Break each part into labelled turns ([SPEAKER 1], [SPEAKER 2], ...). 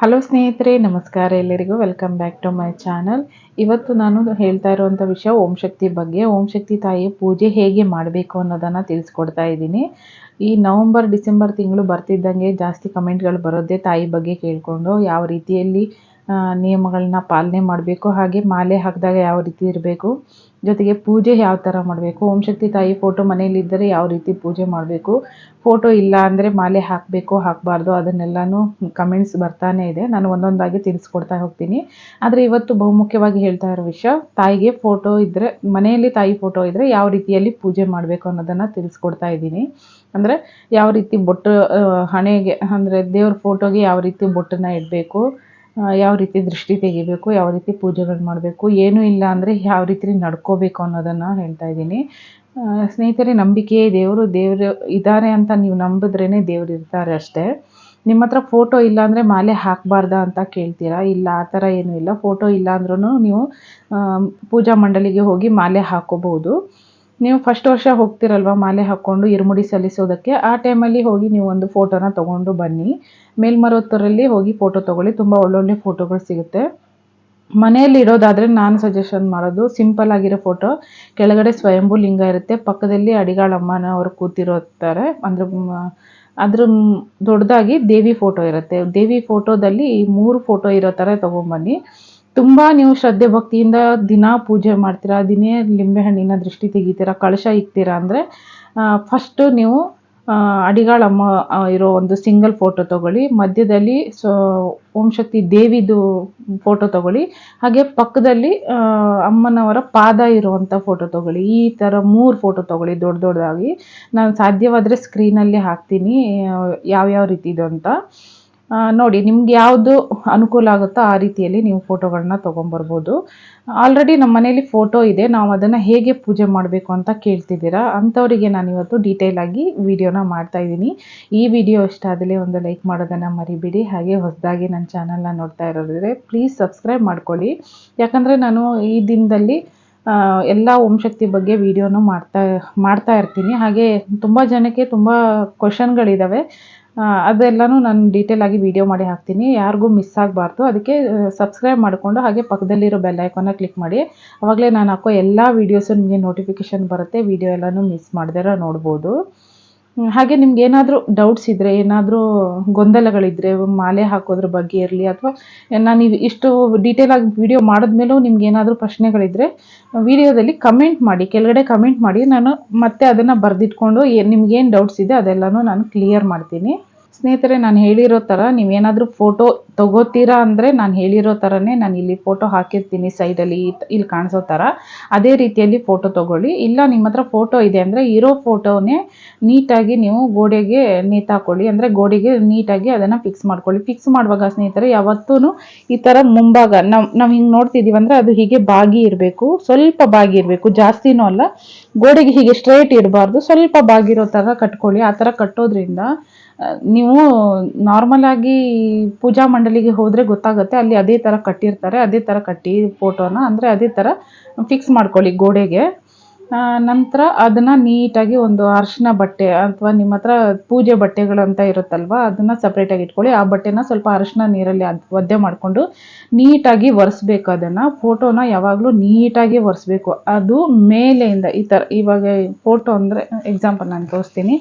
[SPEAKER 1] Hello ಸ್ನೇಹಿತರೆ, ನಮಸ್ಕಾರ ಎಲ್ಲರಿಗೂ. Welcome back to my channel ಇವತ್ತು ನಾನು ಹೇಳ್ತಾ ಇರುವಂಥ ವಿಷಯ ಓಂ ಶಕ್ತಿ ಬಗ್ಗೆ. ಓಂ ಶಕ್ತಿ ತಾಯಿಯ ಪೂಜೆ ಹೇಗೆ ಮಾಡಬೇಕು ಅನ್ನೋದನ್ನು ತಿಳಿಸ್ಕೊಡ್ತಾ ಇದ್ದೀನಿ. ಈ ನವಂಬರ್, ಡಿಸೆಂಬರ್ ತಿಂಗಳು ಬರ್ತಿದ್ದಂಗೆ ಜಾಸ್ತಿ ಕಮೆಂಟ್ಗಳು ಬರೋದೇ ತಾಯಿ ಬಗ್ಗೆ ಕೇಳಿಕೊಂಡು ಯಾವ ರೀತಿಯಲ್ಲಿ ನಿಯಮಗಳನ್ನ ಪಾಲನೆ ಮಾಡಬೇಕು. ಹಾಗೆ ಮಾಲೆ ಹಾಕಿದಾಗ ಯಾವ ರೀತಿ ಇರಬೇಕು. ಜೊತೆಗೆ ಪೂಜೆ ಯಾವ ಥರ ಮಾಡಬೇಕು. ಓಂ ಶಕ್ತಿ ತಾಯಿ ಫೋಟೋ ಮನೆಯಲ್ಲಿದ್ದರೆ ಯಾವ ರೀತಿ ಪೂಜೆ ಮಾಡಬೇಕು. ಫೋಟೋ ಇಲ್ಲ ಅಂದರೆ ಮಾಲೆ ಹಾಕಬೇಕು, ಹಾಕಬಾರ್ದು. ಅದನ್ನೆಲ್ಲನೂ ಕಮೆಂಟ್ಸ್ ಬರ್ತಾನೆ ಇದೆ. ನಾನು ಒಂದೊಂದಾಗಿ ತಿಳಿಸ್ಕೊಡ್ತಾ ಹೋಗ್ತೀನಿ. ಆದರೆ ಇವತ್ತು ಬಹುಮುಖ್ಯವಾಗಿ ಹೇಳ್ತಾ ಇರೋ ವಿಷಯ, ತಾಯಿಗೆ ಫೋಟೋ ಇದ್ದರೆ ಮನೆಯಲ್ಲಿ ತಾಯಿ ಫೋಟೋ ಇದ್ದರೆ ಯಾವ ರೀತಿಯಲ್ಲಿ ಪೂಜೆ ಮಾಡಬೇಕು ಅನ್ನೋದನ್ನು ತಿಳಿಸ್ಕೊಡ್ತಾ ಇದ್ದೀನಿ. ಅಂದರೆ ಯಾವ ರೀತಿ ಬೊಟ್ಟು ಹಣೆಗೆ, ಅಂದರೆ ದೇವ್ರ ಫೋಟೋಗೆ ಯಾವ ರೀತಿ ಬೊಟ್ಟನ್ನು ಇಡಬೇಕು. ಯಾವ ರೀತಿ ದೃಷ್ಟಿ ತೆಗಿಬೇಕು, ಯಾವ ರೀತಿ ಪೂಜೆಗಳು ಮಾಡಬೇಕು, ಏನೂ ಇಲ್ಲ ಅಂದರೆ ಯಾವ ರೀತಿ ನಡ್ಕೋಬೇಕು ಅನ್ನೋದನ್ನು ಹೇಳ್ತಾ ಇದ್ದೀನಿ. ಸ್ನೇಹಿತರೆ, ನಂಬಿಕೆ ದೇವರು ದೇವರು ಇದ್ದಾರೆ ಅಂತ ನೀವು ನಂಬಿದ್ರೇ ದೇವರು ಇರ್ತಾರೆ ಅಷ್ಟೇ. ನಿಮ್ಮ ಹತ್ರ ಫೋಟೋ ಇಲ್ಲ ಅಂದರೆ ಮಾಲೆ ಹಾಕಬಾರ್ದಾ ಅಂತ ಕೇಳ್ತೀರಾ? ಇಲ್ಲ, ಆ ಥರ ಏನೂ ಇಲ್ಲ. ಫೋಟೋ ಇಲ್ಲ ಅಂದ್ರೂ ನೀವು ಪೂಜಾ ಮಂಡಳಿಗೆ ಹೋಗಿ ಮಾಲೆ ಹಾಕೋಬಹುದು. ನೀವು ಫಸ್ಟ್ ವರ್ಷ ಹೋಗ್ತಿರಲ್ವ ಮಾಲೆ ಹಾಕ್ಕೊಂಡು ಇರುಮುಡಿ ಸಲ್ಲಿಸೋದಕ್ಕೆ, ಆ ಟೈಮಲ್ಲಿ ಹೋಗಿ ನೀವು ಒಂದು ಫೋಟೋನ ತೊಗೊಂಡು ಬನ್ನಿ. ಮೇಲ್ಮರೋತ್ತರಲ್ಲಿ ಹೋಗಿ ಫೋಟೋ ತೊಗೊಳ್ಳಿ, ತುಂಬ ಒಳ್ಳೊಳ್ಳೆ ಫೋಟೋಗಳು ಸಿಗುತ್ತೆ. ಮನೆಯಲ್ಲಿ ಇಡೋದಾದರೆ ನಾನು ಸಜೆಷನ್ ಮಾಡೋದು ಸಿಂಪಲ್ ಆಗಿರೋ ಫೋಟೋ ಕೆಳಗಡೆ ಸ್ವಯಂಭು ಲಿಂಗ ಇರುತ್ತೆ, ಪಕ್ಕದಲ್ಲಿ ಅಡಿಗಾಳಮ್ಮನವರು ಕೂತಿರುತ್ತಾರೆ. ಅಂದರೆ ಅದ್ರ ದೊಡ್ಡದಾಗಿ ದೇವಿ ಫೋಟೋ ಇರುತ್ತೆ. ದೇವಿ ಫೋಟೋದಲ್ಲಿ ಮೂರು ಫೋಟೋ ಇರೋ ಥರ ತೊಗೊಂಬನ್ನಿ. ತುಂಬ ನೀವು ಶ್ರದ್ಧೆ ಭಕ್ತಿಯಿಂದ ದಿನ ಪೂಜೆ ಮಾಡ್ತೀರಾ, ದಿನೇ ಲಿಂಬೆಹಣ್ಣಿನ ದೃಷ್ಟಿ ತೆಗಿತೀರಾ, ಕಳಶ ಇಕ್ತೀರಾ ಅಂದರೆ ಫಸ್ಟು ನೀವು ಅಡಿಗಾಳಮ್ಮ ಇರೋ ಒಂದು ಸಿಂಗಲ್ ಫೋಟೋ ತಗೊಳ್ಳಿ, ಮಧ್ಯದಲ್ಲಿ ಸೊ, ಓಂ ಶಕ್ತಿ ದೇವಿದು ಫೋಟೋ ತಗೊಳ್ಳಿ, ಹಾಗೆ ಪಕ್ಕದಲ್ಲಿ ಅಮ್ಮನವರ ಪಾದ ಇರುವಂಥ ಫೋಟೋ ತಗೊಳ್ಳಿ, ಈ ಥರ ಮೂರು ಫೋಟೋ ತಗೊಳ್ಳಿ ದೊಡ್ಡ ದೊಡ್ಡದಾಗಿ ನಾನು ಸಾಧ್ಯವಾದರೆ ಸ್ಕ್ರೀನಲ್ಲಿ ಹಾಕ್ತೀನಿ ಯಾವ್ಯಾವ ರೀತಿದು ಅಂತ. ನೋಡಿ, ನಿಮ್ಗೆ ಯಾವುದು ಅನುಕೂಲ ಆಗುತ್ತೋ ಆ ರೀತಿಯಲ್ಲಿ ನೀವು ಫೋಟೋಗಳನ್ನ ತೊಗೊಂಬರ್ಬೋದು. ಆಲ್ರೆಡಿ ನಮ್ಮ ಮನೇಲಿ ಫೋಟೋ ಇದೆ. ನಾವು ಅದನ್ನು ಹೇಗೆ ಪೂಜೆ ಮಾಡಬೇಕು ಅಂತ ಕೇಳ್ತಿದ್ದೀರಾ? ಅಂಥವರಿಗೆ ನಾನು ಇವತ್ತು ಡೀಟೇಲ್ ಆಗಿ ವಿಡಿಯೋನ ಮಾಡ್ತಾ ಇದ್ದೀನಿ. ಈ ವಿಡಿಯೋ ಇಷ್ಟ ಆದಲ್ಲಿ ಒಂದು ಲೈಕ್ ಮಾಡೋದನ್ನು ಮರಿಬೇಡಿ. ಹಾಗೆ ಹೊಸದಾಗಿ ನನ್ನ ಚಾನಲ್ನ ನೋಡ್ತಾ ಇರೋದ್ರೆ ಪ್ಲೀಸ್ ಸಬ್ಸ್ಕ್ರೈಬ್ ಮಾಡ್ಕೊಳ್ಳಿ. ಯಾಕಂದರೆ ನಾನು ಈ ದಿನದಲ್ಲಿ ಎಲ್ಲ ಓಂ ಶಕ್ತಿ ಬಗ್ಗೆ ವಿಡಿಯೋನು ಮಾಡ್ತಾ ಮಾಡ್ತಾ ಇರ್ತೀನಿ. ಹಾಗೆ ತುಂಬ ಜನಕ್ಕೆ ತುಂಬ ಕ್ವಶನ್ಗಳಿದ್ದಾವೆ ಅದೆಲ್ಲನೂ ನಾನು ಡೀಟೇಲ್ ಆಗಿ ವಿಡಿಯೋ ಮಾಡಿ ಹಾಕ್ತೀನಿ. ಯಾರಿಗೂ ಮಿಸ್ ಆಗಬಾರ್ದು. ಅದಕ್ಕೆ ಸಬ್ಸ್ಕ್ರೈಬ್ ಮಾಡಿಕೊಂಡು ಹಾಗೆ ಪಕ್ಕದಲ್ಲಿರೋ ಬೆಲ್ ಐಕಾನ ಕ್ಲಿಕ್ ಮಾಡಿ. ಅವಾಗಲೇ ನಾನು ಹಾಕೋ ಎಲ್ಲ ವೀಡಿಯೋಸು ನಿಮಗೆ ನೋಟಿಫಿಕೇಷನ್ ಬರುತ್ತೆ. ವಿಡಿಯೋ ಎಲ್ಲನೂ ಮಿಸ್ ಮಾಡ್ದಿರ ನೋಡ್ಬೋದು. ಹಾಗೆ ನಿಮ್ಗೆ ಏನಾದರೂ ಡೌಟ್ಸ್ ಇದ್ದರೆ ಏನಾದರೂ ಗೊಂದಲಗಳಿದ್ರೆ, ಮಾಲೆ ಹಾಕೋದ್ರ ಬಗ್ಗೆ ಇರಲಿ ಅಥವಾ ನಾನು ಇಷ್ಟು ಆಗಿ ವಿಡಿಯೋ ಮಾಡಿದ್ಮೇಲೂ ನಿಮ್ಗೆ ಏನಾದರೂ ಪ್ರಶ್ನೆಗಳಿದ್ದರೆ ವಿಡಿಯೋದಲ್ಲಿ ಕಮೆಂಟ್ ಮಾಡಿ, ಕೆಳಗಡೆ ಕಮೆಂಟ್ ಮಾಡಿ, ನಾನು ಮತ್ತೆ ಅದನ್ನು ಬರೆದಿಟ್ಕೊಂಡು ನಿಮ್ಗೇನು ಡೌಟ್ಸ್ ಇದೆ ಅದೆಲ್ಲನೂ ನಾನು ಕ್ಲಿಯರ್ ಮಾಡ್ತೀನಿ. ಸ್ನೇಹಿತರೆ, ನಾನು ಹೇಳಿರೋ ಥರ ನೀವೇನಾದರೂ ಫೋಟೋ ತಗೋತೀರಾ ಅಂದರೆ ನಾನು ಹೇಳಿರೋ ಥರನೇ ನಾನು ಇಲ್ಲಿ ಫೋಟೋ ಹಾಕಿರ್ತೀನಿ ಸೈಡಲ್ಲಿ ಇಲ್ಲಿ ಕಾಣಿಸೋ ಥರ ಅದೇ ರೀತಿಯಲ್ಲಿ ಫೋಟೋ ತೊಗೊಳ್ಳಿ. ಇಲ್ಲ ನಿಮ್ಮ ಹತ್ರ ಫೋಟೋ ಇದೆ ಅಂದರೆ ಇರೋ ಫೋಟೋನೇ ನೀಟಾಗಿ ನೀವು ಗೋಡೆಗೆ ನೇತಾಕೊಳ್ಳಿ. ಅಂದರೆ ಗೋಡೆಗೆ ನೀಟಾಗಿ ಅದನ್ನು ಫಿಕ್ಸ್ ಮಾಡ್ಕೊಳ್ಳಿ. ಫಿಕ್ಸ್ ಮಾಡುವಾಗ ಸ್ನೇಹಿತರೆ ಯಾವತ್ತೂ ಈ ಥರ ಮುಂಭಾಗ, ನಾವು ನಾವು ಹಿಂಗೆ ನೋಡ್ತಿದ್ದೀವಿ ಅಂದರೆ ಅದು ಹೀಗೆ ಬಾಗಿ ಇರಬೇಕು. ಸ್ವಲ್ಪ ಬಾಗಿ ಇರಬೇಕು. ಜಾಸ್ತಿನೂ ಅಲ್ಲ. ಗೋಡೆಗೆ ಹೀಗೆ ಸ್ಟ್ರೈಟ್ ಇರಬಾರ್ದು. ಸ್ವಲ್ಪ ಬಾಗಿರೋ ಥರ ಕಟ್ಕೊಳ್ಳಿ. ಆ ಥರ ಕಟ್ಟೋದ್ರಿಂದ ನೀವು ನಾರ್ಮಲ್ ಆಗಿ ಪೂಜಾ ಮಂಡಳಿಗೆ ಹೋದರೆ ಗೊತ್ತಾಗುತ್ತೆ. ಅಲ್ಲಿ ಅದೇ ಥರ ಕಟ್ಟಿರ್ತಾರೆ. ಅದೇ ಥರ ಕಟ್ಟಿ ಫೋಟೋನ ಅಂದರೆ ಅದೇ ಥರ ಫಿಕ್ಸ್ ಮಾಡ್ಕೊಳ್ಳಿ ಗೋಡೆಗೆ. ನಂತರ ಅದನ್ನು ನೀಟಾಗಿ ಒಂದು ಅರಿಶಿನ ಬಟ್ಟೆ ಅಥವಾ ನಿಮ್ಮ ಹತ್ರ ಪೂಜೆ ಬಟ್ಟೆಗಳು ಅಂತ ಇರುತ್ತಲ್ವ, ಅದನ್ನು ಸಪ್ರೇಟಾಗಿ ಇಟ್ಕೊಳ್ಳಿ. ಆ ಬಟ್ಟೆನ ಸ್ವಲ್ಪ ಅರಿಶಿನ ನೀರಲ್ಲಿ ಅದು ಒದ್ದೆ ಮಾಡಿಕೊಂಡು ನೀಟಾಗಿ ಒರೆಸ್ಬೇಕು ಅದನ್ನು. ಫೋಟೋನ ಯಾವಾಗಲೂ ನೀಟಾಗಿ ಒರೆಸ್ಬೇಕು. ಅದು ಮೇಲೆಯಿಂದ ಈ ಥರ ಇವಾಗ ಫೋಟೋ ಅಂದರೆ ಎಕ್ಸಾಂಪಲ್ ನಾನು ತೋರಿಸ್ತೀನಿ.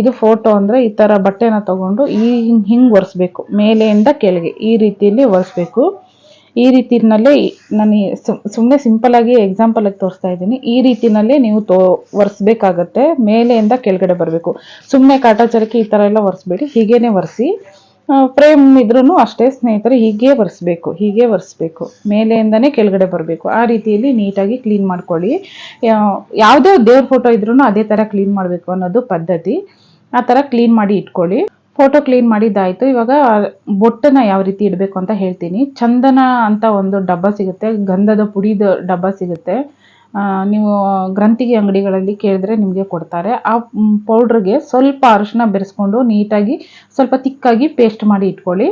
[SPEAKER 1] ಇದು ಫೋಟೋ ಅಂದರೆ ಈ ಥರ ಬಟ್ಟೆನ ತೊಗೊಂಡು ಈ ಹಿಂಗೆ ಹಿಂಗೆ ಒರೆಸ್ಬೇಕು. ಮೇಲೆಯಿಂದ ಕೆಳಗೆ ಈ ರೀತಿಯಲ್ಲಿ ಒರೆಸ್ಬೇಕು. ಈ ರೀತಿನಲ್ಲೇ ನಾನು ಸುಮ್ಮನೆ ಸಿಂಪಲ್ಲಾಗಿ ಎಕ್ಸಾಂಪಲಾಗಿ ತೋರಿಸ್ತಾ ಇದ್ದೀನಿ. ಈ ರೀತಿನಲ್ಲೇ ನೀವು ತೋ, ಒರೆಸ್ಬೇಕಾಗತ್ತೆ, ಮೇಲೆಯಿಂದ ಕೆಳಗಡೆ ಬರಬೇಕು. ಸುಮ್ಮನೆ ಕಾಟಾಚಾರಕ್ಕೆ ಈ ಥರ ಎಲ್ಲ ಒರೆಸ್ಬೇಡಿ, ಹೀಗೇನೆ ಒರೆಸಿ ಫ್ರೇಮ್ ಇದ್ರೂ ಅಷ್ಟೇ ಸ್ನೇಹಿತರೆ, ಹೀಗೆ ಒರೆಸ್ಬೇಕು ಹೀಗೆ ಒರೆಸ್ಬೇಕು. ಮೇಲೆಯಿಂದನೇ ಕೆಳಗಡೆ ಬರಬೇಕು. ಆ ರೀತಿಯಲ್ಲಿ ನೀಟಾಗಿ ಕ್ಲೀನ್ ಮಾಡ್ಕೊಳ್ಳಿ. ಯಾವುದೇ ದೇವ್ರ ಫೋಟೋ ಇದ್ರೂ ಅದೇ ಥರ ಕ್ಲೀನ್ ಮಾಡಬೇಕು ಅನ್ನೋದು ಪದ್ಧತಿ. ಆ ಥರ ಕ್ಲೀನ್ ಮಾಡಿ ಇಟ್ಕೊಳ್ಳಿ. ಫೋಟೋ ಕ್ಲೀನ್ ಮಾಡಿದ್ದಾಯಿತು. ಇವಾಗ ಬೊಟ್ಟನ್ನು ಯಾವ ರೀತಿ ಇಡಬೇಕು ಅಂತ ಹೇಳ್ತೀನಿ. ಚಂದನ ಅಂತ ಒಂದು ಡಬ್ಬ ಸಿಗುತ್ತೆ. ಗಂಧದ ಪುಡಿದು ಡಬ್ಬ ಸಿಗುತ್ತೆ. ನೀವು ಗ್ರಂಥಿಗೆ ಅಂಗಡಿಗಳಲ್ಲಿ ಕೇಳಿದ್ರೆ ನಿಮಗೆ ಕೊಡ್ತಾರೆ. ಆ ಪೌಡ್ರಿಗೆ ಸ್ವಲ್ಪ ಅರಿಶಿನ ಬೆರೆಸ್ಕೊಂಡು ನೀಟಾಗಿ ಸ್ವಲ್ಪ ತಿಕ್ಕಾಗಿ ಪೇಸ್ಟ್ ಮಾಡಿ ಇಟ್ಕೊಳ್ಳಿ.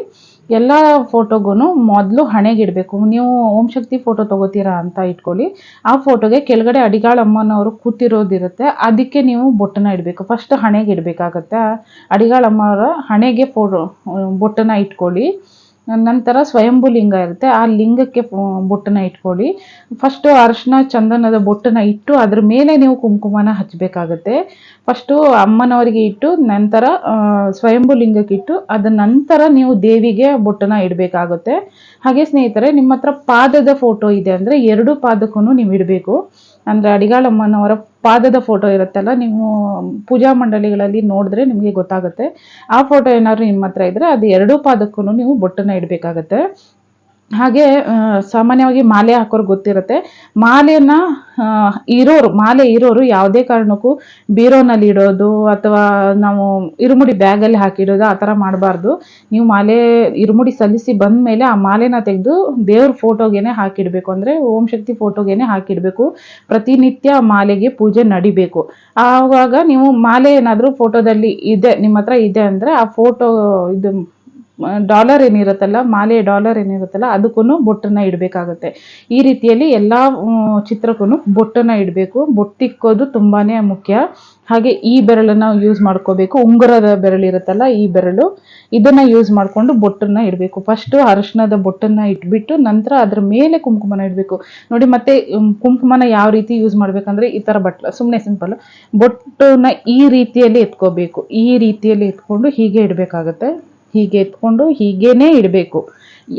[SPEAKER 1] ಎಲ್ಲ ಫೋಟೋಗೂ ಮೊದಲು ಹಣೆಗೆ ಇಡಬೇಕು. ನೀವು ಓಂ ಶಕ್ತಿ ಫೋಟೋ ತೊಗೋತೀರಾ ಅಂತ ಇಟ್ಕೊಳ್ಳಿ. ಆ ಫೋಟೋಗೆ ಕೆಳಗಡೆ ಅಡಿಗಾಳಮ್ಮನವರು ಕೂತಿರೋದಿರುತ್ತೆ. ಅದಕ್ಕೆ ನೀವು ಬೊಟ್ಟನ ಇಡಬೇಕು. ಫಸ್ಟ್ ಹಣೆಗೆ ಇಡಬೇಕಾಗತ್ತೆ? ಅಡಿಗಾಳಮ್ಮವರ ಹಣೆಗೆ ಫೋಟೋ ಬೊಟ್ಟನ್ನ ಇಟ್ಕೊಳ್ಳಿ. ನಂತರ ಸ್ವಯಂಭು ಲಿಂಗ ಇರುತ್ತೆ. ಆ ಲಿಂಗಕ್ಕೆ ಬೊಟ್ಟನ ಬೊಟ್ಟನ್ನ ಇಟ್ಕೊಳ್ಳಿ. ಫಸ್ಟು ಅರಿಶಿನ ಚಂದನದ ಬೊಟ್ಟನ್ನ ಇಟ್ಟು ಅದ್ರ ಮೇಲೆ ನೀವು ಕುಂಕುಮನ ಹಚ್ಚಬೇಕಾಗತ್ತೆ ಫಸ್ಟು ಅಮ್ಮನವರಿಗೆ ಇಟ್ಟು, ನಂತರ ಸ್ವಯಂಭು ಸ್ವಯಂಭೂ ಲಿಂಗಕ್ಕೆ ಇಟ್ಟು, ಅದ ನಂತರ ನೀವು ದೇವಿಗೆ ಬೊಟ್ಟನ ಇಡಬೇಕಾಗುತ್ತೆ. ಹಾಗೆ ಸ್ನೇಹಿತರೆ, ನಿಮ್ಮ ಹತ್ರ ಪಾದದ ಫೋಟೋ ಇದೆ ಅಂದರೆ ಎರಡು ಪಾದಕ್ಕೂ ನೀವು ಇಡಬೇಕು. ಅಂದರೆ ಅಡಿಗಾಳಮ್ಮನವರ ಪಾದದ ಫೋಟೋ ಇರುತ್ತಲ್ಲ, ನೀವು ಪೂಜಾ ಮಂಡಳಿಗಳಲ್ಲಿ ನೋಡಿದ್ರೆ ನಿಮಗೆ ಗೊತ್ತಾಗುತ್ತೆ. ಆ ಫೋಟೋ ಏನಾದ್ರು ನಿಮ್ಮ ಹತ್ರ ಇದ್ರೆ ಅದು ಎರಡೂ ಪಾದಕ್ಕೂ ನೀವು ಬೊಟ್ಟನ್ನು ಇಡಬೇಕಾಗತ್ತೆ. ಹಾಗೆ ಸಾಮಾನ್ಯವಾಗಿ ಮಾಲೆ ಹಾಕೋರು ಗೊತ್ತಿರುತ್ತೆ. ಮಾಲೆನ ಇರೋರು, ಮಾಲೆ ಇರೋರು ಯಾವುದೇ ಕಾರಣಕ್ಕೂ ಬೀರೋನಲ್ಲಿ ಇಡೋದು ಅಥವಾ ನಾವು ಇರುಮುಡಿ ಬ್ಯಾಗಲ್ಲಿ ಹಾಕಿಡೋದು ಆ ಥರ ಮಾಡಬಾರ್ದು. ನೀವು ಮಾಲೆ ಇರುಮುಡಿ ಸಲ್ಲಿಸಿ ಬಂದ ಮೇಲೆ ಆ ಮಾಲೆನ ತೆಗೆದು ದೇವ್ರ ಫೋಟೋಗೇನೆ ಹಾಕಿಡಬೇಕು. ಅಂದರೆ ಓಂ ಶಕ್ತಿ ಫೋಟೋಗೆನೆ ಹಾಕಿಡಬೇಕು. ಪ್ರತಿನಿತ್ಯ ಮಾಲೆಗೆ ಪೂಜೆ ನಡಿಬೇಕು. ಆವಾಗ ನೀವು ಮಾಲೆ ಏನಾದರೂ ಫೋಟೋದಲ್ಲಿ ಇದೆ, ನಿಮ್ಮ ಹತ್ರ ಇದೆ ಅಂದರೆ ಆ ಫೋಟೋ ಇದು ಡಾಲರ್ ಏನಿರುತ್ತಲ್ಲ, ಮಾಲೆ ಡಾಲರ್ ಏನಿರುತ್ತಲ್ಲ ಅದಕ್ಕೂ ಬೊಟ್ಟನ್ನ ಇಡಬೇಕಾಗುತ್ತೆ. ಈ ರೀತಿಯಲ್ಲಿ ಎಲ್ಲ ಚಿತ್ರಕ್ಕೂ ಬೊಟ್ಟನ್ನ ಇಡಬೇಕು. ಬೊಟ್ಟಿಕ್ಕೋದು ತುಂಬಾ ಮುಖ್ಯ. ಹಾಗೆ ಈ ಬೆರಳನ್ನು ಯೂಸ್ ಮಾಡ್ಕೋಬೇಕು. ಉಂಗುರದ ಬೆರಳು ಇರುತ್ತಲ್ಲ, ಈ ಬೆರಳು. ಇದನ್ನು ಯೂಸ್ ಮಾಡಿಕೊಂಡು ಬೊಟ್ಟನ್ನ ಇಡಬೇಕು. ಫಸ್ಟು ಅರಿಶಿಣದ ಬೊಟ್ಟನ್ನು ಇಟ್ಬಿಟ್ಟು ನಂತರ ಅದ್ರ ಮೇಲೆ ಕುಂಕುಮನ ಇಡಬೇಕು. ನೋಡಿ, ಮತ್ತೆ ಕುಂಕುಮನ ಯಾವ ರೀತಿ ಯೂಸ್ ಮಾಡಬೇಕಂದ್ರೆ ಈ ಥರ ಬಟ್ಲ ಸುಮ್ಮನೆ ಸಿಂಪಲ್ ಬೊಟ್ಟನ್ನ ಈ ರೀತಿಯಲ್ಲಿ ಎತ್ಕೋಬೇಕು. ಈ ರೀತಿಯಲ್ಲಿ ಎತ್ಕೊಂಡು ಹೀಗೆ ಇಡಬೇಕಾಗತ್ತೆ. ಹೀಗೆ ಎತ್ಕೊಂಡು ಹೀಗೇನೆ ಇಡಬೇಕು.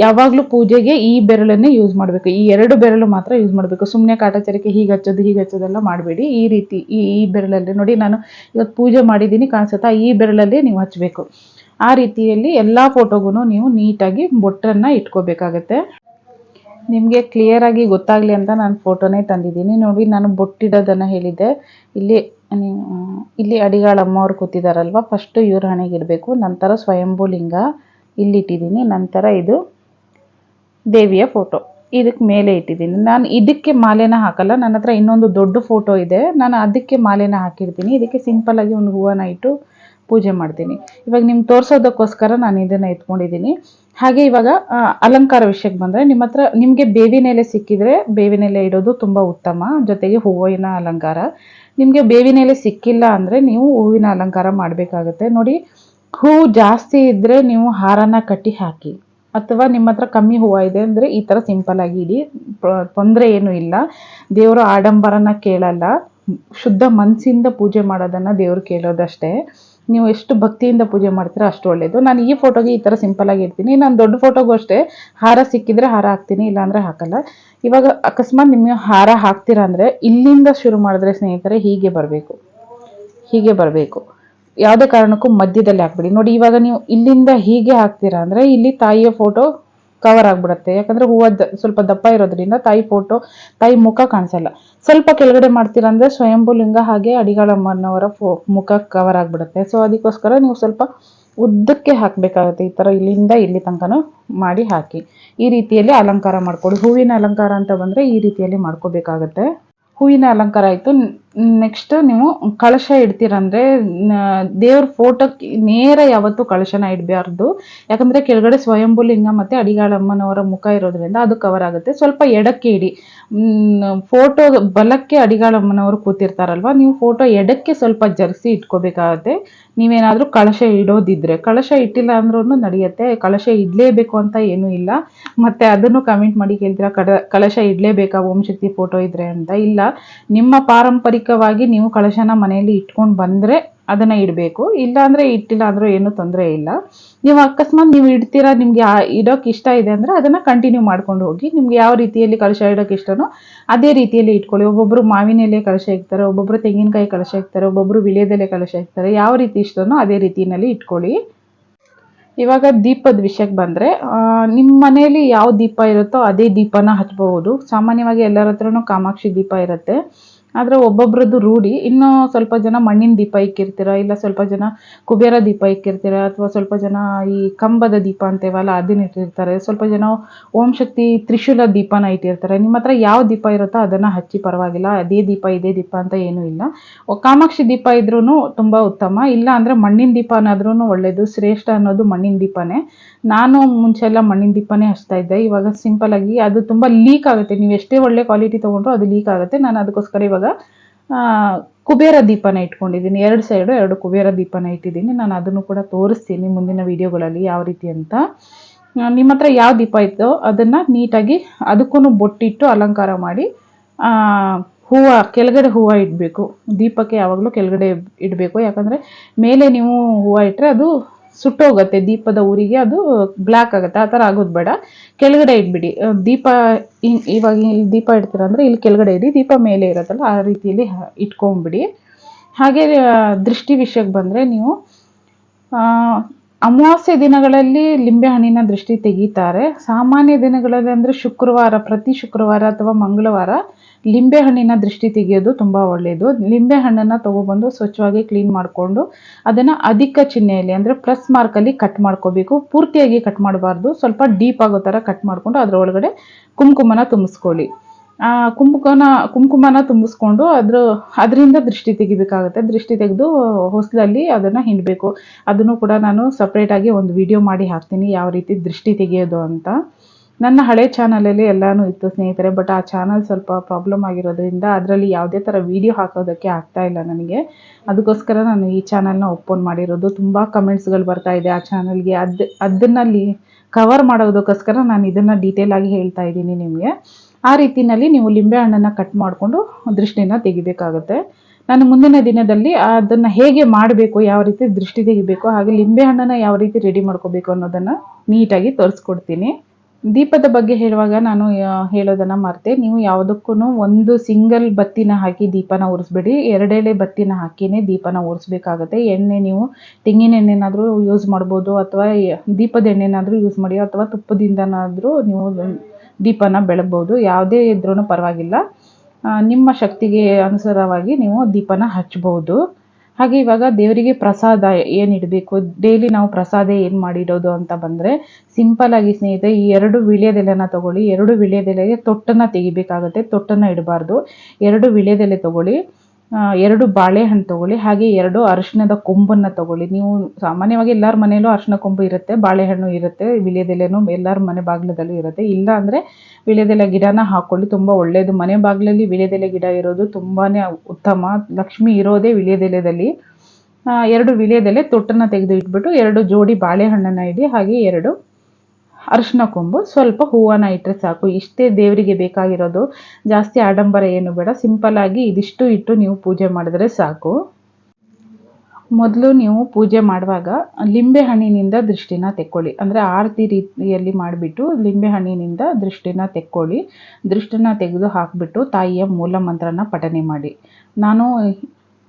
[SPEAKER 1] ಯಾವಾಗಲೂ ಪೂಜೆಗೆ ಈ ಬೆರಳನ್ನೇ ಯೂಸ್ ಮಾಡಬೇಕು. ಈ ಎರಡು ಬೆರಳು ಮಾತ್ರ ಯೂಸ್ ಮಾಡಬೇಕು. ಸುಮ್ಮನೆ ಕಾಟಾಚಾರಕ್ಕೆ ಹೀಗೆ ಹಚ್ಚೋದು, ಹೀಗೆ ಹಚ್ಚೋದೆಲ್ಲ ಮಾಡಬೇಡಿ. ಈ ರೀತಿ, ಈ ಈ ಬೆರಳಲ್ಲಿ ನೋಡಿ ನಾನು ಇವತ್ತು ಪೂಜೆ ಮಾಡಿದ್ದೀನಿ ಕಾಣಿಸುತ್ತಾ ಈ ಬೆರಳಲ್ಲೇ ನೀವು ಹಚ್ಚಬೇಕು ಆ ರೀತಿಯಲ್ಲಿ ಎಲ್ಲ ಫೋಟೋಗೂ ನೀವು ನೀಟಾಗಿ ಬೊಟ್ಟನ್ನು ಇಟ್ಕೋಬೇಕಾಗತ್ತೆ. ನಿಮಗೆ ಕ್ಲಿಯರಾಗಿ ಗೊತ್ತಾಗಲಿ ಅಂತ ನಾನು ಫೋಟೋನೇ ತಂದಿದ್ದೀನಿ. ನೋಡಿ, ನಾನು ಬೊಟ್ಟಿಡೋದನ್ನು ಹೇಳಿದ್ದೆ. ಇಲ್ಲಿ ಇಲ್ಲಿ ಅಡಿಗಾಳಮ್ಮ ಅವ್ರು ಕೂತಿದಾರಲ್ವ? ಫಸ್ಟು ಇವ್ರ ಹಣೆಗೆ ಇಡಬೇಕು ನಂತರ ಸ್ವಯಂಭೂ ಲಿಂಗ ಇಲ್ಲಿಟ್ಟಿದ್ದೀನಿ. ನಂತರ ಇದು ದೇವಿಯ ಫೋಟೋ ಇದಕ್ಕೆ ಮೇಲೆ ಇಟ್ಟಿದ್ದೀನಿ. ನಾನು ಇದಕ್ಕೆ ಮಾಲೆನ ಹಾಕಲ್ಲ ನನ್ನ ಹತ್ರ ಇನ್ನೊಂದು ದೊಡ್ಡ ಫೋಟೋ ಇದೆ. ನಾನು ಅದಕ್ಕೆ ಮಾಲೆನ ಹಾಕಿರ್ತೀನಿ. ಇದಕ್ಕೆ ಸಿಂಪಲ್ಲಾಗಿ ಒಂದು ಹೂವನ್ನ ಇಟ್ಟು ಪೂಜೆ ಮಾಡ್ತೀನಿ. ಇವಾಗ ನಿಮ್ಗೆ ತೋರಿಸೋದಕ್ಕೋಸ್ಕರ ನಾನು ಇದನ್ನು ಎತ್ಕೊಂಡಿದ್ದೀನಿ. ಹಾಗೆ ಇವಾಗ ಅಲಂಕಾರ ವಿಷಯಕ್ಕೆ ಬಂದರೆ ನಿಮ್ಮ ಹತ್ರ ನಿಮಗೆ ಬೇವಿನೆಲೆ ಸಿಕ್ಕಿದರೆ ಬೇವಿನೆಲೆ ಇಡೋದು ತುಂಬ ಉತ್ತಮ. ಜೊತೆಗೆ ಹೂವಿನ ಅಲಂಕಾರ. ನಿಮಗೆ ಬೇವಿನೆಲೆ ಸಿಕ್ಕಿಲ್ಲ ಅಂದರೆ ನೀವು ಹೂವಿನ ಅಲಂಕಾರ ಮಾಡಬೇಕಾಗುತ್ತೆ. ನೋಡಿ ಹೂವು ಜಾಸ್ತಿ ಇದ್ದರೆ ನೀವು ಹಾರನ ಕಟ್ಟಿ ಹಾಕಿ. ಅಥವಾ ನಿಮ್ಮ ಹತ್ರ ಕಮ್ಮಿ ಹೂವು ಇದೆ ಅಂದರೆ ಈ ಥರ ಸಿಂಪಲ್ ಆಗಿ ಇಡಿ. ತೊಂದರೆ ಏನೂ ಇಲ್ಲ. ದೇವರ ಆಡಂಬರನ ಕೇಳಲ್ಲ. ಶುದ್ಧ ಮನಸ್ಸಿಂದ ಪೂಜೆ ಮಾಡೋದನ್ನು ದೇವರು ಕೇಳೋದಷ್ಟೇ. ನೀವು ಎಷ್ಟು ಭಕ್ತಿಯಿಂದ ಪೂಜೆ ಮಾಡ್ತೀರೋ ಅಷ್ಟು ಒಳ್ಳೆಯದು ನಾನು ಈ ಫೋಟೋಗೆ ಈ ಥರ ಸಿಂಪಲ್ ಆಗಿ ಇರ್ತೀನಿ ನಾನು ದೊಡ್ಡ ಫೋಟೋಗೂ ಅಷ್ಟೇ ಹಾರ ಸಿಕ್ಕಿದ್ರೆ ಹಾರ ಹಾಕ್ತೀನಿ, ಇಲ್ಲಾಂದರೆ ಹಾಕಲ್ಲ. ಇವಾಗ ಅಕಸ್ಮಾತ್ ನಿಮಗೆ ಹಾರ ಹಾಕ್ತೀರಾ ಅಂದರೆ ಇಲ್ಲಿಂದ ಶುರು ಮಾಡಿದ್ರೆ ಸ್ನೇಹಿತರೆ ಹೀಗೆ ಬರಬೇಕು. ಹೀಗೆ ಬರಬೇಕು. ಯಾವುದೇ ಕಾರಣಕ್ಕೂ ಮಧ್ಯದಲ್ಲಿ ಹಾಕ್ಬಿಡಿ. ನೋಡಿ ಇವಾಗ ನೀವು ಇಲ್ಲಿಂದ ಹೀಗೆ ಹಾಕ್ತೀರಾ ಅಂದರೆ ಇಲ್ಲಿ ತಾಯಿಯ ಫೋಟೋ ಕವರ್ ಆಗಿಬಿಡುತ್ತೆ. ಯಾಕಂದ್ರೆ ಹೂವು ಸ್ವಲ್ಪ ದಪ್ಪ ಇರೋದ್ರಿಂದ ತಾಯಿ ಫೋಟೋ ತಾಯಿ ಮುಖ ಕಾಣಿಸಲ್ಲ. ಸ್ವಲ್ಪ ಕೆಳಗಡೆ ಮಾಡ್ತೀರಾ ಸ್ವಯಂಭುಲಿಂಗ ಸ್ವಯಂಭೂ ಲಿಂಗ ಹಾಗೆ ಅಡಿಗಾಳಮ್ಮನವರ ಫೋ, ಮುಖ ಕವರ್ ಆಗಿಬಿಡುತ್ತೆ. ಸೊ ಅದಕ್ಕೋಸ್ಕರ ನೀವು ಸ್ವಲ್ಪ ಉದ್ದಕ್ಕೆ ಹಾಕಬೇಕಾಗುತ್ತೆ. ಈ ಥರ ಇಲ್ಲಿಂದ ಇಲ್ಲಿ ತನಕನೂ ಮಾಡಿ ಹಾಕಿ. ಈ ರೀತಿಯಲ್ಲಿ ಅಲಂಕಾರ ಮಾಡ್ಕೊಳ್ಳಿ ಹೂವಿನ ಅಲಂಕಾರ ಅಂತ ಬಂದರೆ ಈ ರೀತಿಯಲ್ಲಿ ಮಾಡ್ಕೋಬೇಕಾಗತ್ತೆ. ಹೂವಿನ ಅಲಂಕಾರ ಆಯಿತು. ನೆಕ್ಸ್ಟ್ ನೀವು ಕಳಶ ಇಡ್ತೀರಂದ್ರೆ ದೇವ್ರ ಫೋಟೋಕ್ಕೆ ನೇರ ಯಾವತ್ತೂ ಕಳಶನ ಇಡಬಾರ್ದು. ಯಾಕಂದ್ರೆ ಕೆಳಗಡೆ ಸ್ವಯಂಭುಲಿಂಗ ಮತ್ತೆ ಅಡಿಗಾಳಮ್ಮನವರ ಮುಖ ಇರೋದ್ರಿಂದ ಅದು ಕವರ್ ಆಗುತ್ತೆ. ಸ್ವಲ್ಪ ಎಡಕ್ಕೆ ಇಡಿ. ಫೋಟೋ ಬಲಕ್ಕೆ ಅಡಿಗಾಳಮ್ಮನವರು ಕೂತಿರ್ತಾರಲ್ವ, ನೀವು ಫೋಟೋ ಎಡಕ್ಕೆ ಸ್ವಲ್ಪ ಜರ್ಸಿ ಇಟ್ಕೋಬೇಕಾಗತ್ತೆ. ನೀವೇನಾದರೂ ಕಳಶ ಇಡೋದಿದ್ರೆ. ಕಳಶ ಇಟ್ಟಿಲ್ಲ ಅಂದ್ರೂ ನಡೆಯುತ್ತೆ. ಕಳಶ ಇಡಲೇಬೇಕು ಅಂತ ಏನೂ ಇಲ್ಲ. ಮತ್ತೆ ಅದನ್ನು ಕಮೆಂಟ್ ಮಾಡಿ ಕೇಳ್ತೀರಾ ಕಳಶ ಇಡಲೇಬೇಕಾ ಓಂ ಶಕ್ತಿ ಫೋಟೋ ಇದ್ರೆ ಅಂತ? ಇಲ್ಲ. ನಿಮ್ಮ ಪಾರಂಪರಿಕವಾಗಿ ನೀವು ಕಳಶನ ಮನೆಯಲ್ಲಿ ಇಟ್ಕೊಂಡು ಬಂದರೆ ಅದನ್ನು ಇಡಬೇಕು. ಇಲ್ಲ ಅಂದರೆ ಇಟ್ಟಿಲ್ಲ ಅಂದರೂ ಏನೂ ತೊಂದರೆ ಇಲ್ಲ. ನೀವು ಅಕಸ್ಮಾತ್ ನೀವು ಇಡ್ತೀರಾ, ನಿಮಗೆ ಇಡೋಕೆ ಇಷ್ಟ ಇದೆ ಅಂದರೆ ಅದನ್ನು ಕಂಟಿನ್ಯೂ ಮಾಡ್ಕೊಂಡು ಹೋಗಿ, ನಿಮ್ಗೆ ಯಾವ ರೀತಿಯಲ್ಲಿ ಕಳಶ ಇಡೋಕೆ ಇಷ್ಟನೋ ಅದೇ ರೀತಿಯಲ್ಲಿ ಇಟ್ಕೊಳ್ಳಿ. ಒಬ್ಬೊಬ್ಬರು ಮಾವಿನ ಎಲೆ ಕಳಶ ಇರ್ತಾರೆ ಒಬ್ಬೊಬ್ಬರು ತೆಂಗಿನಕಾಯಿ ಕಳಶ ಇರ್ತಾರೆ ಒಬ್ಬೊಬ್ಬರು ವಿಳ್ಯದೆಲೆ ಕಳಶ ಇರ್ತಾರೆ ಯಾವ ರೀತಿ ಇಷ್ಟನೋ ಅದೇ ರೀತಿಯಲ್ಲಿ ಇಟ್ಕೊಳ್ಳಿ. ಇವಾಗ ದೀಪದ ವಿಷಯಕ್ಕೆ ಬಂದರೆ ನಿಮ್ಮ ಮನೆಯಲ್ಲಿ ಯಾವ ದೀಪ ಇರುತ್ತೋ ಅದೇ ದೀಪನ ಹಚ್ಬಹುದು. ಸಾಮಾನ್ಯವಾಗಿ ಎಲ್ಲರ ಹತ್ರನೂ ಕಾಮಾಕ್ಷಿ ದೀಪ ಇರುತ್ತೆ. ಆದರೆ ಒಬ್ಬೊಬ್ರದ್ದು ರೂಢಿ. ಇನ್ನೂ ಸ್ವಲ್ಪ ಜನ ಮಣ್ಣಿನ ದೀಪ ಇಕ್ಕಿರ್ತೀರ? ಇಲ್ಲ ಸ್ವಲ್ಪ ಜನ ಕುಬೇರ ದೀಪ ಇಕ್ಕಿರ್ತೀರ? ಅಥವಾ ಸ್ವಲ್ಪ ಜನ ಈ ಕಂಬದ ದೀಪ ಅಂತೇವಲ್ಲ, ಅದನ್ನ ಇಟ್ಟಿರ್ತಾರೆ. ಸ್ವಲ್ಪ ಜನ ಓಂ ಶಕ್ತಿ ತ್ರಿಶೂಲ ದೀಪನ ಇಟ್ಟಿರ್ತಾರೆ. ನಿಮ್ಮ ಹತ್ರ ಯಾವ ದೀಪ ಇರುತ್ತೋ ಅದನ್ನು ಹಚ್ಚಿ ಪರವಾಗಿಲ್ಲ. ಅದೇ ದೀಪ, ಇದೇ ದೀಪ ಅಂತ ಏನೂ ಇಲ್ಲ. ಕಾಮಾಕ್ಷಿ ದೀಪ ಇದ್ರೂ ತುಂಬ ಉತ್ತಮ. ಇಲ್ಲ ಅಂದರೆ ಮಣ್ಣಿನ ದೀಪ ಅನ್ನಾದ್ರೂ ಒಳ್ಳೆಯದು ಶ್ರೇಷ್ಠ ಅನ್ನೋದು ಮಣ್ಣಿನ ದೀಪನೇ. ನಾನು ಮುಂಚೆ ಎಲ್ಲ ಮಣ್ಣಿನ ದೀಪನೇ ಹಚ್ತಾ ಇದ್ದೆ. ಇವಾಗ ಸಿಂಪಲ್ ಆಗಿ ಅದು ತುಂಬ ಲೀಕ್ ಆಗುತ್ತೆ. ನೀವು ಎಷ್ಟೇ ಒಳ್ಳೆ ಕ್ವಾಲಿಟಿ ತೊಗೊಂಡ್ರು ಅದು ಲೀಕ್ ಆಗುತ್ತೆ. ನಾನು ಅದಕ್ಕೋಸ್ಕರ ಇವಾಗ ಆ, ಕುಬೇರ ದೀಪನ ಇಟ್ಕೊಂಡಿದ್ದೀನಿ. ಎರಡು ಸೈಡು ಎರಡು ಕುಬೇರ ದೀಪನ ಇಟ್ಟಿದ್ದೀನಿ. ನಾನು ಅದನ್ನು ಕೂಡ ತೋರಿಸ್ತೀನಿ ಮುಂದಿನ ವಿಡಿಯೋಗಳಲ್ಲಿ ಯಾವ ರೀತಿ ಅಂತ. ನಿಮ್ಮ ಹತ್ರ ಯಾವ ದೀಪ ಇತ್ತೋ ಅದನ್ನು ನೀಟಾಗಿ ಅದಕ್ಕೂ ಬೊಟ್ಟಿಟ್ಟು ಅಲಂಕಾರ ಮಾಡಿ ಹೂವು ಕೆಳಗಡೆ ಹೂವು ಇಡಬೇಕು. ದೀಪಕ್ಕೆ ಯಾವಾಗಲೂ ಕೆಳಗಡೆ ಇಡಬೇಕು. ಯಾಕಂದರೆ ಮೇಲೆ ನೀವು ಹೂವು ಇಟ್ಟರೆ ಅದು ಸುಟ್ಟೋಗುತ್ತೆ ದೀಪದ ಊರಿಗೆ, ಅದು ಬ್ಲ್ಯಾಕ್ ಆಗುತ್ತೆ. ಆ ಥರ ಆಗೋದು ಬೇಡ. ಕೆಳಗಡೆ ಇಟ್ಬಿಡಿ. ದೀಪ ಇವಾಗ ಇಲ್ಲಿ ದೀಪ ಇಡ್ತೀರ ಅಂದರೆ ಇಲ್ಲಿ ಕೆಳಗಡೆ ಇಡಿ. ದೀಪ ಮೇಲೆ ಇರೋದಲ್ಲ ಆ ರೀತಿಯಲ್ಲಿ ಇಟ್ಕೊಂಬಿಡಿ. ಹಾಗೆ ದೃಷ್ಟಿ ವಿಷಯಕ್ಕೆ ಬಂದರೆ ನೀವು ಅಮಾವಾಸ್ಯ ದಿನಗಳಲ್ಲಿ ಲಿಂಬೆಹಣ್ಣಿನ ದೃಷ್ಟಿ ತೆಗೀತಾರೆ. ಸಾಮಾನ್ಯ ದಿನಗಳಲ್ಲಿ ಅಂದರೆ ಶುಕ್ರವಾರ, ಪ್ರತಿ ಶುಕ್ರವಾರ ಅಥವಾ ಮಂಗಳವಾರ ಲಿಂಬೆಹಣ್ಣಿನ ದೃಷ್ಟಿ ತೆಗೆಯೋದು ತುಂಬ ಒಳ್ಳೆಯದು ಲಿಂಬೆಹಣ್ಣನ್ನು ತೊಗೊಬಂದು ಸ್ವಚ್ಛವಾಗಿ ಕ್ಲೀನ್ ಮಾಡಿಕೊಂಡು ಅದನ್ನು ಅಧಿಕ ಚಿಹ್ನೆಯಲ್ಲಿ ಅಂದರೆ ಪ್ಲಸ್ ಮಾರ್ಕಲ್ಲಿ ಕಟ್ ಮಾಡ್ಕೋಬೇಕು. ಪೂರ್ತಿಯಾಗಿ ಕಟ್ ಮಾಡಬಾರ್ದು. ಸ್ವಲ್ಪ ಡೀಪ್ ಆಗೋ ಥರ ಕಟ್ ಮಾಡಿಕೊಂಡು ಅದರೊಳಗಡೆ ಕುಂಕುಮನ ತುಂಬಿಸ್ಕೊಳ್ಳಿ. ಕುಂಕುಮನ ಕುಂಕುಮನ ತುಂಬಿಸ್ಕೊಂಡು ಅದ್ರ, ಅದರಿಂದ ದೃಷ್ಟಿ ತೆಗಿಬೇಕಾಗುತ್ತೆ. ದೃಷ್ಟಿ ತೆಗೆದು ಹೊಸಲಲ್ಲಿ ಅದನ್ನು ಹಿಂಡಬೇಕು. ಅದನ್ನು ಕೂಡ ನಾನು ಸಪ್ರೇಟಾಗಿ ಒಂದು ವಿಡಿಯೋ ಮಾಡಿ ಹಾಕ್ತೀನಿ. ಯಾವ ರೀತಿ ದೃಷ್ಟಿ ತೆಗೆಯೋದು ಅಂತ. ನನ್ನ ಹಳೆ ಚಾನಲಲ್ಲಿ ಎಲ್ಲನೂ ಇತ್ತು ಸ್ನೇಹಿತರೆ ಬಟ್ ಆ ಚಾನಲ್ ಸ್ವಲ್ಪ ಪ್ರಾಬ್ಲಮ್ ಆಗಿರೋದ್ರಿಂದ ಅದರಲ್ಲಿ ಯಾವುದೇ ಥರ ವಿಡಿಯೋ ಹಾಕೋದಕ್ಕೆ ಆಗ್ತಾ ಇಲ್ಲ ನನಗೆ. ಅದಕ್ಕೋಸ್ಕರ ನಾನು ಈ ಚಾನಲ್ನ ಓಪನ್ ಮಾಡಿರೋದು. ತುಂಬ ಕಮೆಂಟ್ಸ್ಗಳು ಬರ್ತಾ ಇದೆ ಆ ಚಾನಲ್ಗೆ ಅದು ಅದನ್ನಲ್ಲಿ ಕವರ್ ಮಾಡೋದಕ್ಕೋಸ್ಕರ ನಾನು ಇದನ್ನು ಡೀಟೇಲ್ ಆಗಿ ಹೇಳ್ತಾ ಇದ್ದೀನಿ ನಿಮಗೆ. ಆ ರೀತಿಯಲ್ಲಿ ನೀವು ಲಿಂಬೆಹಣ್ಣನ್ನು ಕಟ್ ಮಾಡಿಕೊಂಡು ದೃಷ್ಟಿನ ತೆಗಿಬೇಕಾಗುತ್ತೆ. ನಾನು ಮುಂದಿನ ದಿನದಲ್ಲಿ ಅದನ್ನು ಹೇಗೆ ಮಾಡಬೇಕು, ಯಾವ ರೀತಿ ದೃಷ್ಟಿ ತೆಗಿಬೇಕು, ಹಾಗೆ ಲಿಂಬೆ ಹಣ್ಣನ್ನು ಯಾವ ರೀತಿ ರೆಡಿ ಮಾಡ್ಕೋಬೇಕು ಅನ್ನೋದನ್ನು ನೀಟಾಗಿ ತೋರಿಸ್ಕೊಡ್ತೀನಿ. ದೀಪದ ಬಗ್ಗೆ ಹೇಳುವಾಗ ನಾನು ಹೇಳೋದನ್ನು ಮರ್ತೆ. ನೀವು ಯಾವುದಕ್ಕೂ ಒಂದು ಸಿಂಗಲ್ ಬತ್ತಿನ ಹಾಕಿ ದೀಪನ ಉರಿಸ್ಬೇಡಿ ಎರಡೆಳೆ ಬತ್ತಿನ ಹಾಕಿನೇ ದೀಪನ ಉರಿಸ್ಬೇಕಾಗತ್ತೆ ಎಣ್ಣೆ ನೀವು ತೆಂಗಿನ ಎಣ್ಣೆನಾದರೂ ಯೂಸ್ ಮಾಡ್ಬೋದು, ಅಥವಾ ದೀಪದ ಎಣ್ಣೆನಾದರೂ ಯೂಸ್ ಮಾಡಿ, ಅಥವಾ ತುಪ್ಪದಿಂದನಾದರೂ ನೀವು ದೀಪನ ಬೆಳಗ್ಬೋದು. ಯಾವುದೇ ಇದ್ರೂ ಪರವಾಗಿಲ್ಲ. ನಿಮ್ಮ ಶಕ್ತಿಗೆ ಅನುಸಾರವಾಗಿ ನೀವು ದೀಪನ ಹಚ್ಬೋದು. ಹಾಗೆ ಇವಾಗ ದೇವರಿಗೆ ಪ್ರಸಾದ ಏನು ಇಡಬೇಕು? ಡೈಲಿ ನಾವು ಪ್ರಸಾದ ಏನು ಮಾಡಿಡೋದು ಅಂತ ಬಂದರೆ ಸಿಂಪಲ್ ಆಗಿ ಸ್ನೇಹಿತರೆ, ಈ ಎರಡು ವಿಳ್ಯದೆಲೆನ ತಗೊಳ್ಳಿ. ಎರಡು ವಿಳ್ಯದೆಲೆಗೆ ತೊಟ್ಟನ್ನು ತೆಗಿಬೇಕಾಗುತ್ತೆ. ತೊಟ್ಟನ್ನು ಇಡಬಾರ್ದು. ಎರಡು ವಿಳ್ಯದೆಲೆ ತಗೊಳ್ಳಿ. ಎರಡು ಬಾಳೆಹಣ್ಣು ತಗೊಳ್ಳಿ, ಹಾಗೆ ಎರಡು ಅರಿಶಿಣದ ಕೊಂಬನ್ನು ತಗೊಳ್ಳಿ. ನೀವು ಸಾಮಾನ್ಯವಾಗಿ ಎಲ್ಲರ ಮನೆಯಲ್ಲೂ ಅರಿಶಿನ ಕೊಂಬು ಇರುತ್ತೆ, ಬಾಳೆಹಣ್ಣು ಇರುತ್ತೆ, ವಿಳ್ಯದೆಲೆನೂ ಎಲ್ಲರ ಮನೆ ಬಾಗಿಲದಲ್ಲೂ ಇರುತ್ತೆ. ಇಲ್ಲ ಅಂದರೆ ವಿಳ್ಯದೆಲೆ ಗಿಡನ ಹಾಕ್ಕೊಳ್ಳಿ ತುಂಬ ಒಳ್ಳೆಯದು ಮನೆ ಬಾಗಿಲಲ್ಲಿ ವಿಳ್ಯದೆಲೆ ಗಿಡ ಇರೋದು ತುಂಬಾ ಉತ್ತಮ. ಲಕ್ಷ್ಮಿ ಇರೋದೇ ವಿಳ್ಯದೆಲೆದಲ್ಲಿ. ಎರಡು ವಿಳ್ಯದೆಲೆ ತೊಟ್ಟನ್ನು ತೆಗೆದು ಇಟ್ಬಿಟ್ಟು ಎರಡು ಜೋಡಿ ಬಾಳೆಹಣ್ಣನ್ನು ಇಡಿ, ಹಾಗೆ ಎರಡು ಅರಿಶಿನ ಕೊಂಬು, ಸ್ವಲ್ಪ ಹೂವನ್ನ ಇಟ್ಟರೆ ಸಾಕು. ಇಷ್ಟೇ ದೇವರಿಗೆ ಬೇಕಾಗಿರೋದು. ಜಾಸ್ತಿ ಆಡಂಬರ ಏನು ಬೇಡ. ಸಿಂಪಲ್ ಆಗಿ ಇದಿಷ್ಟು ಇಟ್ಟು ನೀವು ಪೂಜೆ ಮಾಡಿದ್ರೆ ಸಾಕು. ಮೊದಲು ನೀವು ಪೂಜೆ ಮಾಡುವಾಗ ಲಿಂಬೆ ಹಣ್ಣಿನಿಂದ ದೃಷ್ಟಿನ ತೆಕ್ಕೊಳ್ಳಿ. ಅಂದರೆ ಆರತಿ ರೀತಿಯಲ್ಲಿ ಮಾಡಿಬಿಟ್ಟು ಲಿಂಬೆ ಹಣ್ಣಿನಿಂದ ದೃಷ್ಟಿನ ತೆಕ್ಕೊಳ್ಳಿ. ದೃಷ್ಟಿನ ತೆಗೆದು ಹಾಕಿಬಿಟ್ಟು ತಾಯಿಯ ಮೂಲ ಮಂತ್ರನ ಪಠನೆ ಮಾಡಿ. ನಾನು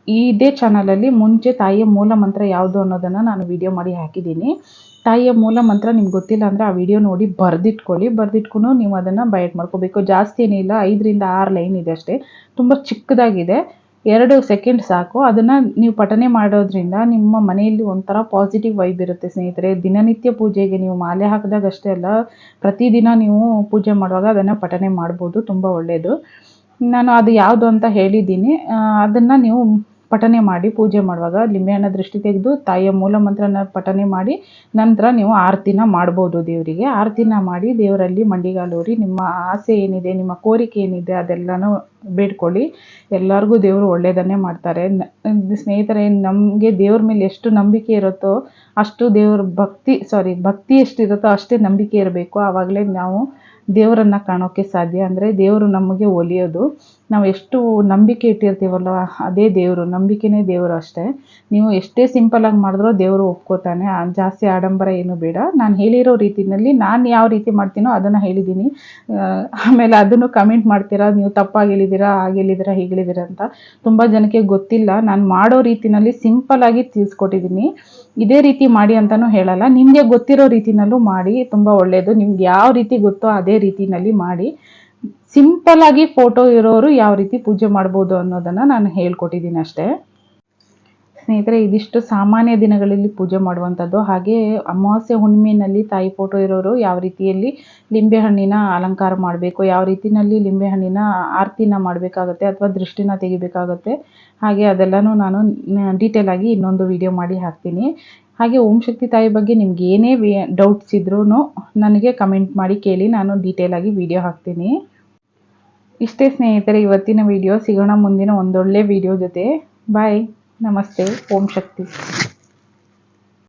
[SPEAKER 1] ಇದೇ ಚಾನಲಲ್ಲಿ ಮುಂಚೆ ತಾಯಿಯ ಮೂಲ ಮಂತ್ರ ಯಾವುದು ಅನ್ನೋದನ್ನು ನಾನು ವಿಡಿಯೋ ಮಾಡಿ ಹಾಕಿದ್ದೀನಿ. ತಾಯಿಯ ಮೂಲ ಮಂತ್ರ ನಿಮ್ಗೆ ಗೊತ್ತಿಲ್ಲ ಅಂದರೆ ಆ ವಿಡಿಯೋ ನೋಡಿ ಬರೆದಿಟ್ಕೊಳ್ಳಿ. ಬರೆದಿಟ್ಕೊಂಡು ನೀವು ಅದನ್ನು ಬಯಟ್ ಮಾಡ್ಕೋಬೇಕು. ಜಾಸ್ತಿ ಏನಿಲ್ಲ, ಐದರಿಂದ ಆರು ಲೈನ್ ಇದೆ ಅಷ್ಟೇ. ತುಂಬ ಚಿಕ್ಕದಾಗಿದೆ. ಎರಡು ಸೆಕೆಂಡ್ ಸಾಕು. ಅದನ್ನು ನೀವು ಪಠನೆ ಮಾಡೋದ್ರಿಂದ ನಿಮ್ಮ ಮನೆಯಲ್ಲಿ ಒಂಥರ ಪಾಸಿಟಿವ್ ವೈಬ್ ಇರುತ್ತೆ ಸ್ನೇಹಿತರೆ. ದಿನನಿತ್ಯ ಪೂಜೆಗೆ ನೀವು ಮಾಲೆ ಹಾಕಿದಾಗ ಅಷ್ಟೇ ಅಲ್ಲ, ಪ್ರತಿದಿನ ನೀವು ಪೂಜೆ ಮಾಡುವಾಗ ಅದನ್ನು ಪಠನೆ ಮಾಡ್ಬೋದು. ತುಂಬ ಒಳ್ಳೆಯದು ನಾನು ಅದು ಯಾವುದು ಅಂತ ಹೇಳಿದ್ದೀನಿ. ಅದನ್ನು ನೀವು ಪಠನೆ ಮಾಡಿ ಪೂಜೆ ಮಾಡುವಾಗ ಲಿಂಬೆಹಣ್ಣ ದೃಷ್ಟಿ ತೆಗೆದು ತಾಯಿಯ ಮೂಲ ಮಂತ್ರನ ಪಠನೆ ಮಾಡಿ ನಂತರ ನೀವು ಆರತಿನ ಮಾಡ್ಬೋದು ದೇವರಿಗೆ. ಆರತಿನ ಮಾಡಿ ದೇವರಲ್ಲಿ ಮಂಡಿಗಾಲೂರಿ ನಿಮ್ಮ ಆಸೆ ಏನಿದೆ, ನಿಮ್ಮ ಕೋರಿಕೆ ಏನಿದೆ ಅದೆಲ್ಲನೂ ಬೇಡ್ಕೊಳ್ಳಿ. ಎಲ್ಲರಿಗೂ ದೇವರು ಒಳ್ಳೆಯದನ್ನೇ ಮಾಡ್ತಾರೆ. ಸ್ನೇಹಿತರೆ, ನಮಗೆ ದೇವ್ರ ಮೇಲೆ ಎಷ್ಟು ನಂಬಿಕೆ ಇರುತ್ತೋ ಅಷ್ಟು ದೇವ್ರ ಭಕ್ತಿ ಸಾರಿ ಭಕ್ತಿ ಎಷ್ಟಿರುತ್ತೋ ಅಷ್ಟೇ ನಂಬಿಕೆ ಇರಬೇಕು. ಆವಾಗಲೇ ನಾವು ದೇವರನ್ನು ಕಾಣೋಕ್ಕೆ ಸಾಧ್ಯ ಅಂದರೆ ದೇವರು ನಮಗೆ ಒಲಿಯೋದು. ನಾವು ಎಷ್ಟು ನಂಬಿಕೆ ಇಟ್ಟಿರ್ತೀವಲ್ಲ ಅದೇ ದೇವರು, ನಂಬಿಕೆನೇ ದೇವರು ಅಷ್ಟೇ. ನೀವು ಎಷ್ಟೇ ಸಿಂಪಲಾಗಿ ಮಾಡಿದ್ರೂ ದೇವರು ಒಪ್ಕೋತಾನೆ. ಜಾಸ್ತಿ ಆಡಂಬರ ಏನು ಬೇಡ. ನಾನು ಹೇಳಿರೋ ರೀತಿಯಲ್ಲಿ ನಾನು ಯಾವ ರೀತಿ ಮಾಡ್ತೀನೋ ಅದನ್ನು ಹೇಳಿದ್ದೀನಿ. ಆಮೇಲೆ ಅದನ್ನು ಕಮೆಂಟ್ ಮಾಡ್ತೀರಾ? ನೀವು ತಪ್ಪಾಗಿ ಹೇಳಿದ್ದೀರಾ ಹಾಗೆ ಹೀಗೆ ಅಂತ. ತುಂಬ ಜನಕ್ಕೆ ಗೊತ್ತಿಲ್ಲ. ನಾನು ಮಾಡೋ ರೀತಿನಲ್ಲಿ ಸಿಂಪಲಾಗಿ ತಿಳಿಸ್ಕೊಟ್ಟಿದ್ದೀನಿ ಇದೇ ರೀತಿ ಮಾಡಿ ಅಂತಲೂ ಹೇಳಲ್ಲ. ನಿಮಗೆ ಗೊತ್ತಿರೋ ರೀತಿನಲ್ಲೂ ಮಾಡಿ, ತುಂಬ ಒಳ್ಳೆಯದು ನಿಮ್ಗೆ ಯಾವ ರೀತಿ ಗೊತ್ತೋ ಅದೇ ರೀತಿನಲ್ಲಿ ಮಾಡಿ. ಸಿಂಪಲ್ ಆಗಿ ಫೋಟೋ ಇರೋರು ಯಾವ ರೀತಿ ಪೂಜೆ ಮಾಡ್ಬೋದು ಅನ್ನೋದನ್ನು ನಾನು ಹೇಳ್ಕೊಟ್ಟಿದ್ದೀನಿ ಅಷ್ಟೇ. ಸ್ನೇಹಿತರೆ, ಇದಿಷ್ಟು ಸಾಮಾನ್ಯ ದಿನಗಳಲ್ಲಿ ಪೂಜೆ ಮಾಡುವಂಥದ್ದು. ಹಾಗೆ ಅಮಾವಾಸ್ಯೆ ಹುಣ್ಣಿಮೆಯಲ್ಲಿ ತಾಯಿ ಫೋಟೋ ಇರೋರು ಯಾವ ರೀತಿಯಲ್ಲಿ ಲಿಂಬೆಹಣ್ಣಿನ ಅಲಂಕಾರ ಮಾಡಬೇಕು, ಯಾವ ರೀತಿಯಲ್ಲಿ ಲಿಂಬೆಹಣ್ಣಿನ ಆರತಿನ ಮಾಡಬೇಕಾಗುತ್ತೆ ಅಥವಾ ದೃಷ್ಟಿನ ತೆಗಿಬೇಕಾಗತ್ತೆ, ಹಾಗೆ ಅದೆಲ್ಲನೂ ನಾನು ಡೀಟೇಲ್ ಆಗಿ ಇನ್ನೊಂದು ವಿಡಿಯೋ ಮಾಡಿ ಹಾಕ್ತೀನಿ. ಹಾಗೆ ಓಂ ಶಕ್ತಿ ತಾಯಿ ಬಗ್ಗೆ ನಿಮ್ಗೆ ಏನೇ ಡೌಟ್ಸ್ ಇದ್ರೂ ನನಗೆ ಕಮೆಂಟ್ ಮಾಡಿ ಕೇಳಿ, ನಾನು ಡೀಟೇಲ್ ಆಗಿ ವಿಡಿಯೋ ಹಾಕ್ತೀನಿ. ಇಷ್ಟೇ ಸ್ನೇಹಿತರೆ, ಇವತ್ತಿನ ವಿಡಿಯೋ ಸಿಗೋಣ, ಮುಂದಿನ ಒಂದೊಳ್ಳೆ ವಿಡಿಯೋ ಜೊತೆ. ಬಾಯ್ ನಮಸ್ತೆ ಓಂ ಶಕ್ತಿ